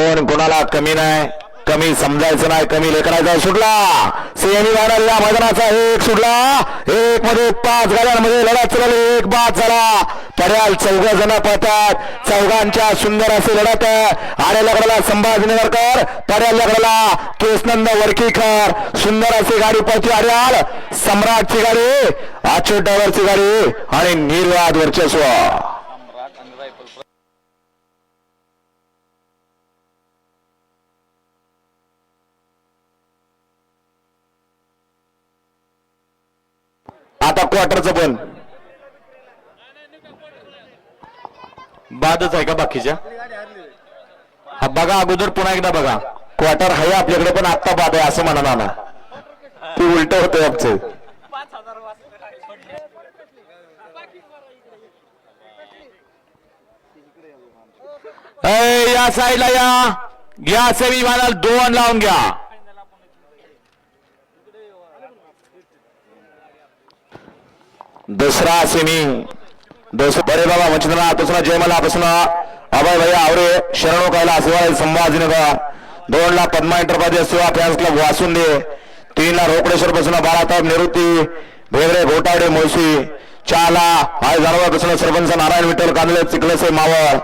कोण कोणाला कमी नाही कमी समजायचं नाही कमी लेकरायचा सुटला. सेमी फायनल या मैदानाचा एक सुटला. एक मध्ये पाच गाड्यांमध्ये लढत चालली. एक बाद झाला. पर्याल चौघ जण पळतात. चौघांच्या सुंदर असे लढत आरे लगडाला संभाजीनगरकर पर्याल लगडाला केसनंद वरकीकर. सुंदर अशी गाडी पळती आर्याल. सम्राटची गाडी अच्युत डावरची गाडी आणि निर्वाद वर्चस्व. आता क्वार्टरचं पण. बादच आहे का बाकीच्या? हा बघा अगोदर पुन्हा एकदा बघा. क्वार्टर आहे आपल्याकडे पण आत्ता बाद आहे असं म्हणा ना ते उलट होतंय आमचं. या साईडला या. घ्या सेमी म्हणाल दोन लावून घ्या. दुसरा सेमी दुसरा बरे बाबा वंचितना दुसरा जयमला पासून अभय भैया आवरे शरणो कैला शिवाय संभाजीनगर दोन ला पद्मा इंटरप्राइजेस सेवा फॅन्स क्लब वासुंदे तीन ला रोकडेश्वर पासून बाळासाहेब निवृत्ती भेगरे घोटाडे मोशी चार ला हाय जानवर बसून सरपंच नारायण विठ्ठल कांदळे चिखलसे मावळ.